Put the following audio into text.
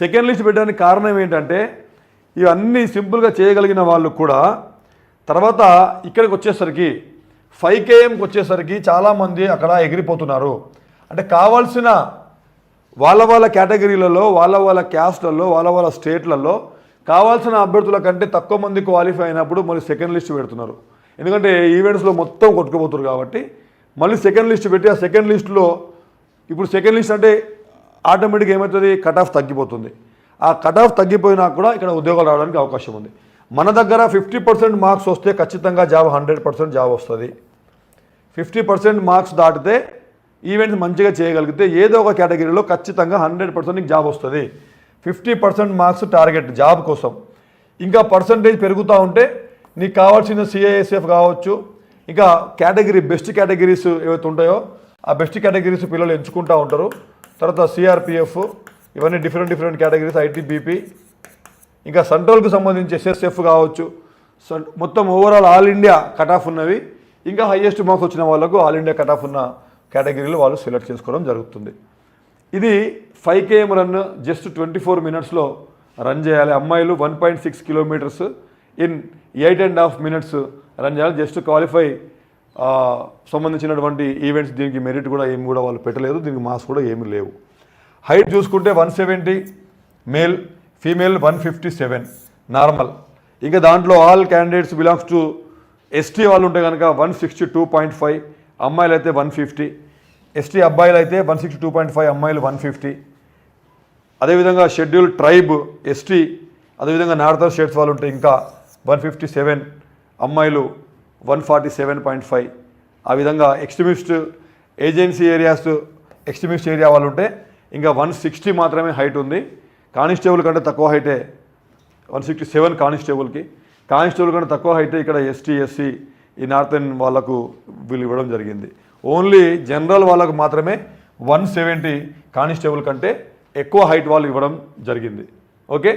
Second list పెట్టడానికి కారణం ఏంటంటే ఇవన్నీ సింపుల్గా చేయగలిగిన వాళ్ళు కూడా తర్వాత ఇక్కడికి వచ్చేసరికి ఫైవ్ కేఎంకి వచ్చేసరికి చాలామంది అక్కడ ఎగిరిపోతున్నారు. అంటే కావాల్సిన వాళ్ళ వాళ్ళ కేటగిరీలలో వాళ్ళ వాళ్ళ క్యాస్ట్లలో వాళ్ళ వాళ్ళ స్టేట్లలో కావాల్సిన అభ్యర్థుల కంటే తక్కువ మంది క్వాలిఫై అయినప్పుడు మళ్ళీ సెకండ్ లిస్ట్ పెడుతున్నారు. ఎందుకంటే ఈవెంట్స్లో మొత్తం కొట్టుకుపోతున్నారు కాబట్టి మళ్ళీ సెకండ్ లిస్ట్ పెట్టి ఆ సెకండ్ లిస్టులో ఇప్పుడు సెకండ్ లిస్ట్ అంటే ఆటోమేటిక్గా ఏమవుతుంది? కట్ ఆఫ్ తగ్గిపోతుంది. ఆ కట్ ఆఫ్ తగ్గిపోయినా కూడా ఇక్కడ ఉద్యోగాలు రావడానికి అవకాశం ఉంది. మన దగ్గర ఫిఫ్టీ పర్సెంట్ మార్క్స్ వస్తే ఖచ్చితంగా జాబ్ హండ్రెడ్ పర్సెంట్ జాబ్ వస్తుంది. ఫిఫ్టీ పర్సెంట్ మార్క్స్ దాటితే ఈవెంట్స్ మంచిగా చేయగలిగితే ఏదో ఒక కేటగిరీలో ఖచ్చితంగా హండ్రెడ్ పర్సెంట్ నీకు జాబ్ వస్తుంది. Fifty percent marks target job కోసం. ఇంకా పర్సంటేజ్ పెరుగుతూ ఉంటే నీకు కావాల్సిన సిఐఎస్ఎఫ్ కావచ్చు ఇంకా కేటగిరీ బెస్ట్ కేటగిరీస్ ఏవైతే ఉంటాయో ఆ బెస్ట్ కేటగిరీస్ పిల్లలు ఎంచుకుంటూ ఉంటారు. తర్వాత సిఆర్పిఎఫ్ ఇవన్నీ డిఫరెంట్ డిఫరెంట్ కేటగిరీస్ ఐటీబీపీ ఇంకా సెంట్రల్కు సంబంధించి ఎస్ఎస్ఎఫ్ కావచ్చు. సన్- మొత్తం overall all India cut off ఉన్నవి. ఇంకా హైయెస్ట్ మార్క్స్ వచ్చిన వాళ్ళకు ఆల్ ఇండియా కట్ ఆఫ్ ఉన్న కేటగిరీలు వాళ్ళు సెలెక్ట్ చేసుకోవడం జరుగుతుంది. ఇది five KM run just twenty four మినిట్స్లో రన్ చేయాలి. అమ్మాయిలు one point six kilometres in eight and half minutes run చేయాలి. జస్ట్ క్వాలిఫై సంబంధించినటువంటి ఈవెంట్స్ దీనికి మెరిట్ కూడా ఏమి కూడా వాళ్ళు పెట్టలేదు దీనికి మాస్ కూడా ఏమీ లేవు. హైట్ చూసుకుంటే one seventy male female one fifty seven normal ఇంకా దాంట్లో all candidates belongs to ST వాళ్ళు ఉంటే కనుక one sixty two point five అమ్మాయిలు అయితే వన్ ఫిఫ్టీ ఎస్టీ అబ్బాయిలు అయితే one sixty two point five అమ్మాయిలు వన్ ఫిఫ్టీ అదేవిధంగా షెడ్యూల్ ట్రైబ్ ఎస్టీ అదేవిధంగా నార్థర్ స్టేట్స్ వాళ్ళు ఉంటే ఇంకా వన్ ఫిఫ్టీ సెవెన్ అమ్మాయిలు one forty seven point five. ఆ విధంగా extremist agency areas extremist area వాళ్ళు ఉంటే ఇంకా వన్ సిక్స్టీ మాత్రమే హైట్ ఉంది. కానిస్టేబుల్ కంటే తక్కువ హైటే వన్ సిక్స్టీ సెవెన్ కానిస్టేబుల్కి. కానిస్టేబుల్ కంటే తక్కువ హైటే ఇక్కడ ఎస్టీ ఎస్సీ ఈ నార్థన్ వాళ్ళకు వీళ్ళు ఇవ్వడం జరిగింది. ఓన్లీ జనరల్ వాళ్ళకు మాత్రమే వన్ సెవెంటీ కానిస్టేబుల్ కంటే ఎక్కువ హైట్ వాళ్ళు ఇవ్వడం జరిగింది. ఓకే?